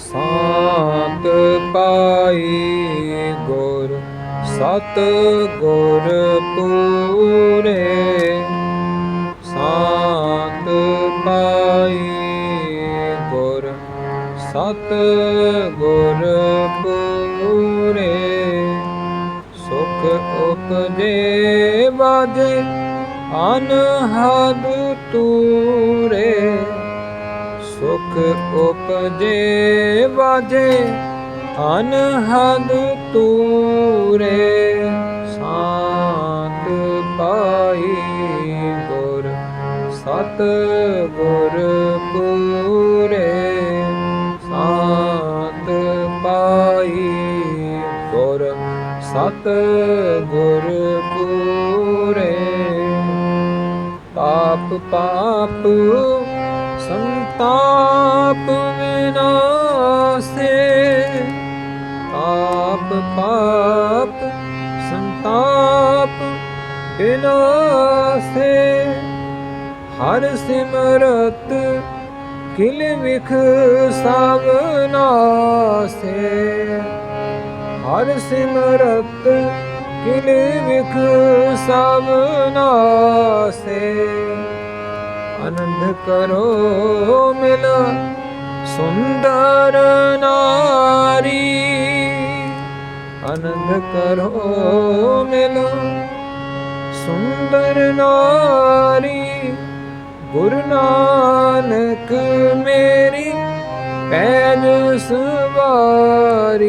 ਸਾਤ ਪਾਈ ਗੁਰ, ਸਤ ਗੁਰ ਪੂਰੇ। ਸਾਤ ਪਾਈ ਗੁਰ, ਸਤ ਗੁਰ ਪੂਰੇ। ਸੁਖ ਉਪਜੇ ਵਾਜੇ ਅਨਹਦ ਤੂਰੇ। ਸੁਖ ਉਪਜੇ ਵਾਜੇ ਅਨਹਦ ਤੂਰੇ ਸਾਤ ਪਾਈ ਗੁਰ ਸਤ ਗੁਰ ਪੂਰੇ ਸਾਤ ਪਾਈ ਗੁਰ ਸਤ ਗੁਰ ਪੂਰੇ। ਪਾਪ ਪਾਪ ਸੰਤਾਪ ਵਿਨਾਸੇ। ਪਾਪ ਪਾਪ ਸੰਤਾਪ ਵਿਨਾਸੇ। ਹਰ ਸਿਮਰਤ ਕਿਲ ਵਿਖ ਸਵਨਾਸੇ ਹਰ ਸਿਮਰਤ ਕਿਲ ਵਿਖ ਸਵਨਾਸੇ ਆਨੰਦ ਕਰੋ ਮਿਲ, ਸੁੰਦਰ ਨਾਰੀ। ਆਨੰਦ ਕਰੋ ਮਿਲ, ਸੁੰਦਰ ਨਾਰੀ। ਗੁਰੂ ਨਾਨਕ ਮੇਰੀ ਪੈਜ ਸਵਾਰੀ।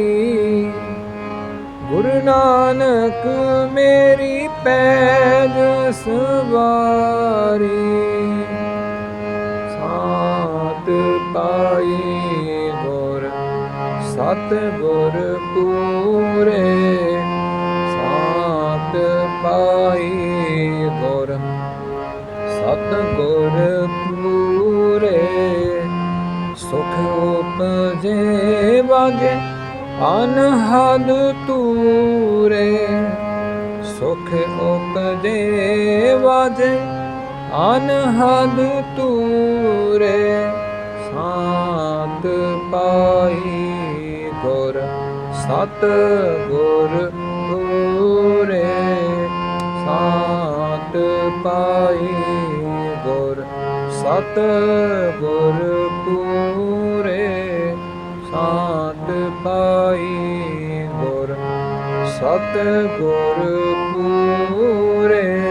ਗੁਰੂ ਨਾਨਕ ਮੇਰੀ ਪੈਜ ਸਵਾਰੀ। ਸਾਤ ਪਾਈ ਗੁਰ, ਸਤ ਗੁਰ ਪੂਰੇ। ਸਾਤ ਪਾਈ ਗੁਰ, ਸਤ ਗੁਰ ਪੂਰੇ। ਸੁਖ ਉਪਜੇ ਵਾਜੇ ਅਨਹਦ ਤੂਰੇ ਸੁਖ ਉਪਜੇ ਵਾਜੇ ਅਨਹਦ ਤੂਰੇ ਸਾਤ ਪਾਈ ਗੁਰ, ਸਤ ਗੁਰ ਪੂਰੇ। ਸਾਤ ਪਾਈ ਗੁਰ, ਸਤ ਗੁਰ ਪੂਰੇ। ਸਾਤ ਪਾਈ ਗੁਰ, ਸਤ ਗੁਰ ਪੂਰੇ।